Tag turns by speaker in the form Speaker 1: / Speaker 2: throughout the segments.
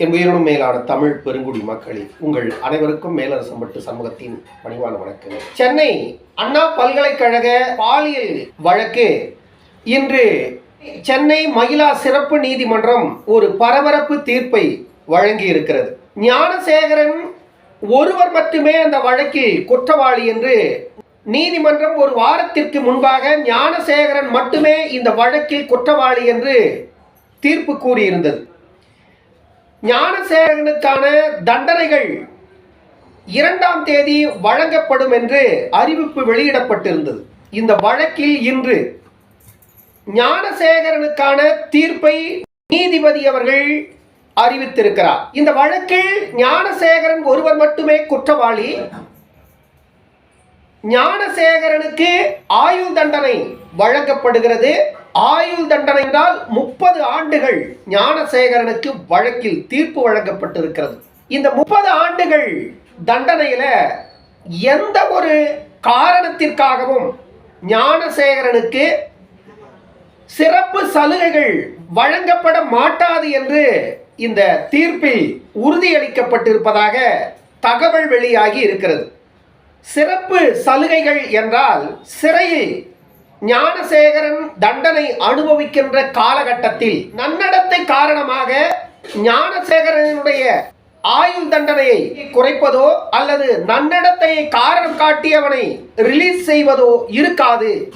Speaker 1: என் உயிரோடு மேலான தமிழ் பெருங்குடி மக்களே உங்கள் அனைவருக்கும் மேலரசம் பட்டு சமூகத்தின் பணிவான வணக்கம் சென்னை அண்ணா பல்கலைக்கழக பாலியல் வழக்கு. இன்று சென்னை மகிழா சிறப்பு நீதிமன்றம் ஒரு பரபரப்பு தீர்ப்பை வழங்கி இருக்கிறது ஞானசேகரன் ஒருவர் மட்டுமே அந்த வழக்கில் குற்றவாளி என்று நீதிமன்றம் ஒரு வாரத்திற்கு முன்பாக ஞானசேகரன் மட்டுமே இந்த வழக்கில் குற்றவாளி என்று தீர்ப்பு கூறியிருந்தது. ஞானசேகரனுக்கான தண்டனைகள் இரண்டாம் தேதி வழங்கப்படும் என்று அறிவிப்பு வெளியிடப்பட்டிருந்தது. இந்த வழக்கில் இன்று ஞானசேகரனுக்கான தீர்ப்பை நீதிபதி அவர்கள் அறிவித்திருக்கிறார். இந்த வழக்கில் ஞானசேகரன் ஒருவர் மட்டுமே குற்றவாளி. ஞானசேகரனுக்கு ஆயுள் தண்டனை வழங்கப்படுகிறது. ஆயுள் தண்டனை என்றால் முப்பது ஆண்டுகள் ஞானசேகரனுக்கு வழக்கில் தீர்ப்பு வழங்கப்பட்டிருக்கிறது. இந்த முப்பது ஆண்டுகள் தண்டனையில எந்த ஒரு காரணத்திற்காகவும் ஞானசேகரனுக்கு சிறப்பு சலுகைகள் வழங்கப்பட மாட்டாது என்று இந்த தீர்ப்பில் உறுதியளிக்கப்பட்டிருப்பதாக தகவல் வெளியாகி இருக்கிறது. சிறப்பு சலுகைகள் என்றால் சிறையில் ஞானசேகரன் தண்டனை அனுபவிக்கின்ற காலகட்டத்தில் நன்னடத்தை காரணமாக ஞானசேகரனுடைய ஆயுள் தண்டனையை குறைப்பதோ அல்லது நன்னடத்தையை காரணம் காட்டி அவனை ரிலீஸ் செய்வதோ இருக்காது.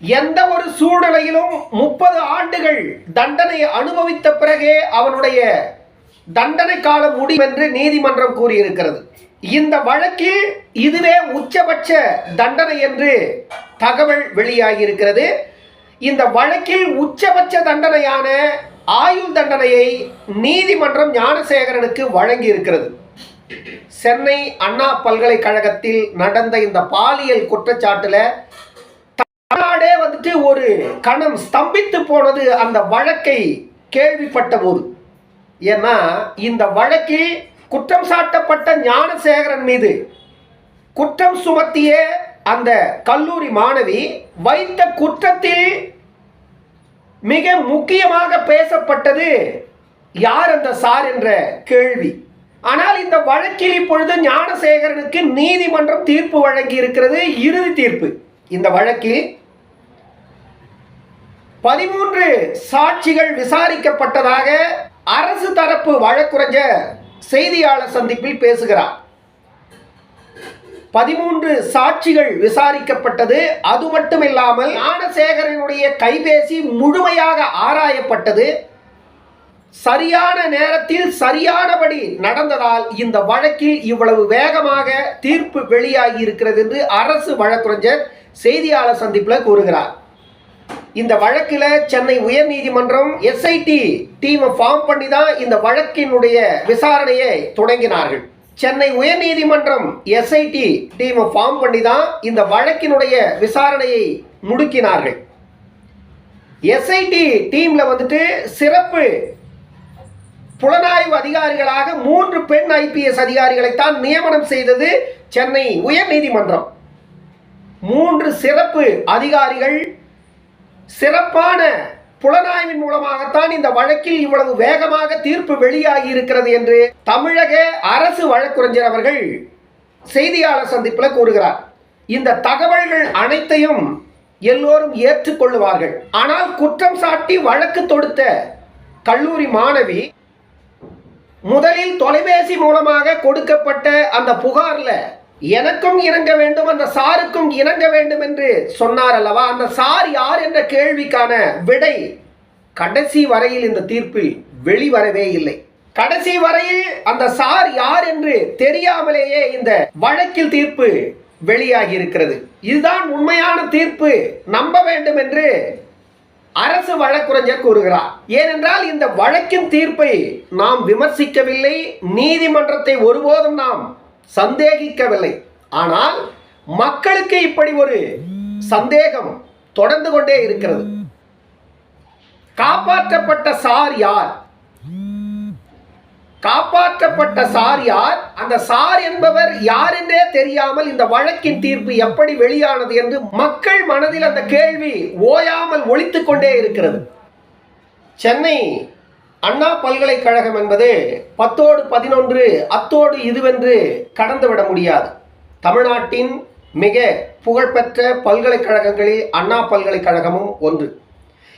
Speaker 1: எந்த ஒரு சூழ்நிலையிலும் முப்பது ஆண்டுகள் தண்டனை அனுபவித்த பிறகே அவனுடைய தண்டனை காலம் முடியும் என்று நீதிமன்றம் கூறியிருக்கிறது. இந்த வழக்கில் இதுவே உச்சபட்ச தண்டனை என்று தகவல் வெளியாகி இருக்கிறது இந்த வழக்கில் உச்சபட்ச தண்டனையான ஆயுள் தண்டனையை நீதிமன்றம் ஞானசேகரனுக்கு வழங்கி இருக்கிறது சென்னை அண்ணா பல்கலைக்கழகத்தில் நடந்த இந்த பாலியல் குற்றச்சாட்டில் தமிழ்நாடே வந்துட்டு ஒரு கணம் ஸ்தம்பித்து போனது அந்த வழக்கை கேள்விப்பட்ட போது. ஏன்னா இந்த வழக்கில் குற்றம் சாட்டப்பட்ட ஞானசேகரன் மீது குற்றம் சுமத்திய அந்த கல்லூரி மாணவி வைத்த குற்றத்தில் மிக முக்கியமாக பேசப்பட்டது யார் அந்த சார் என்ற கேள்வி. ஆனால் இந்த வழக்கில் இப்பொழுது ஞானசேகரனுக்கு நீதிமன்றம் தீர்ப்பு வழங்கி இருக்கிறது இறுதி தீர்ப்பு. இந்த வழக்கில் பதிமூன்று சாட்சிகள் விசாரிக்கப்பட்டதாக அரசு தரப்பு வழக்குரைஞர் செய்தியாளர் சந்திப்பில் பேசுகிறார். பதிமூன்று சாட்சிகள் விசாரிக்கப்பட்டது. அது மட்டும் இல்லாமல் ஞானசேகரனுடைய கைபேசி முழுமையாக ஆராயப்பட்டது. சரியான நேரத்தில் சரியானபடி நடந்ததால் இந்த வழக்கில் இவ்வளவு வேகமாக தீர்ப்பு வெளியாகி இருக்கிறது என்று அரசு வழக்குரைஞர் செய்தியாளர் சந்திப்பில் கூறுகிறார். இந்த வழக்கில் சென்னை உயர்நீதிமன்றம் எஸ்ஐடி டீமை ஃபார்ம் பண்ணி தான் இந்த வழக்கினுடைய விசாரணையை தொடங்கினார்கள். சென்னை உயர்நீதிமன்றம் எஸ்ஐடி டீமை ஃபார்ம் பண்ணி தான் இந்த வழக்கினுடைய விசாரணையை முடுக்கினார்கள். எஸ்ஐடி டீமில் வந்துட்டு சிறப்பு புலனாய்வு அதிகாரிகளாக மூன்று பெண் ஐபிஎஸ் அதிகாரிகளைத்தான் நியமனம் செய்தது சென்னை உயர்நீதிமன்றம். மூன்று சிறப்பு அதிகாரிகள் சிறப்பான புலனாய்வின் மூலமாகத்தான் இந்த வழக்கில் இவ்வளவு வேகமாக தீர்ப்பு வெளியாகி இருக்கிறது என்று தமிழக அரசு வழக்குரைஞர் அவர்கள் செய்தியாளர் சந்திப்பில் கூறுகிறார். இந்த தகவல்கள் அனைத்தையும் எல்லோரும் ஏற்றுக்கொள்ளுவார்கள். ஆனால் குற்றம் சாட்டி வழக்கு தொடுத்த கல்லூரி மாணவி முதலில் தொலைபேசி மூலமாக கொடுக்கப்பட்ட அந்த புகாரில் எனக்கும் இணங்க வேண்டும் அந்த சாருக்கும் இணங்க வேண்டும் என்று சொன்னார் அல்லவா? அந்த சார் யார் என்ற கேள்விக்கான விடை கடைசி வரையில் இந்த தீர்ப்பில் வெளிவரவே இல்லை. கடைசி வரையில் அந்த சார் யார் என்று தெரியாமலேயே இந்த வழக்கில் தீர்ப்பு வெளியாகி இருக்கிறது இதுதான் உண்மையான தீர்ப்பு. நம்ப வேண்டும் என்று அரசு வழக்குரைஞர் கூறுகிறார். ஏனென்றால் இந்த வழக்கின் தீர்ப்பை நாம் விமர்சிக்கவில்லை. நீதிமன்றத்தை ஒருபோதும் நாம் சந்தேகிக்கவில்லை. ஆனால் மக்களுக்கு இப்படி ஒரு சந்தேகம் தொடர்ந்து கொண்டே இருக்கிறது. காப்பாற்றப்பட்ட சார் யார்? காப்பாற்றப்பட்ட சார் யார்? அந்த சார் என்பவர் யார் என்றே தெரியாமல் இந்த வழக்கின் தீர்ப்பு எப்படி வெளியானது என்று மக்கள் மனதில் அந்த கேள்வி ஓயாமல் ஒழித்துக்கொண்டே இருக்கிறது. சென்னை அண்ணா பல்கலைக்கழகம் என்பது பத்தோடு பதினொன்று அத்தோடு இதுவென்று கடந்துவிட முடியாது. தமிழ்நாட்டின் மிக புகழ்பெற்ற பல்கலைக்கழகங்களில் அண்ணா பல்கலைக்கழகமும் ஒன்று.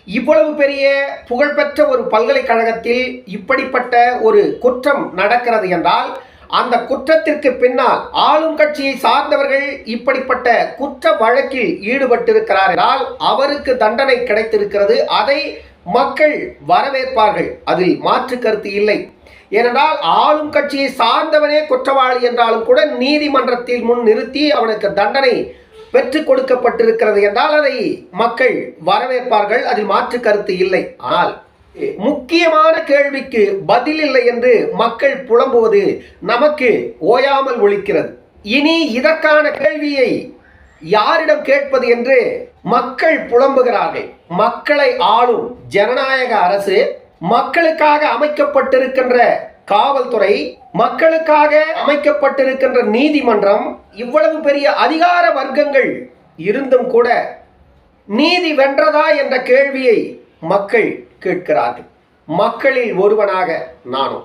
Speaker 1: இவ்வளவு பெரிய புகழ்பெற்ற ஒரு பல்கலைக்கழகத்தில் இப்படிப்பட்ட ஒரு குற்றம் நடக்கிறது என்றால் அந்த குற்றத்திற்கு பின்னால் ஆளும் கட்சியை சார்ந்தவர்கள் இப்படிப்பட்ட குற்ற வழக்கில் ஈடுபட்டிருக்கிறார் என்றால் அவருக்கு தண்டனை கிடைத்திருக்கிறது. அதை மக்கள் வரவேற்பார்கள். அதில் மாற்று கருத்து இல்லை. ஏனென்றால் ஆளும் கட்சியை சார்ந்தவனே குற்றவாளி என்றாலும் கூட நீதிமன்றத்தில் முன் நிறுத்தி அவனுக்கு தண்டனை பெற்றுக் கொடுக்கப்பட்டிருக்கிறது என்றால் அதை மக்கள் வரவேற்பார்கள். அதில் மாற்று கருத்து இல்லை. ஆனால் முக்கியமான கேள்விக்கு பதில் இல்லை என்று மக்கள் புலம்புவது நமக்கு ஓயாமல் ஒழிக்கிறது. இனி இதற்கான கேள்வியை யாரிடம் கேட்பது என்று மக்கள் புலம்புகிறார்கள். மக்களை ஆளும் ஜனநாயக அரசு மக்களுக்காக அமைக்கப்பட்டிருக்கின்ற காவல்துறை மக்களுக்காக அமைக்கப்பட்டிருக்கின்ற நீதிமன்றம் இவ்வளவு பெரிய அதிகார வர்க்கங்கள் இருந்தும் கூட நீதி வென்றதா என்ற கேள்வியை மக்கள் கேட்கிறார்கள். மக்களில் ஒருவனாக நானும்.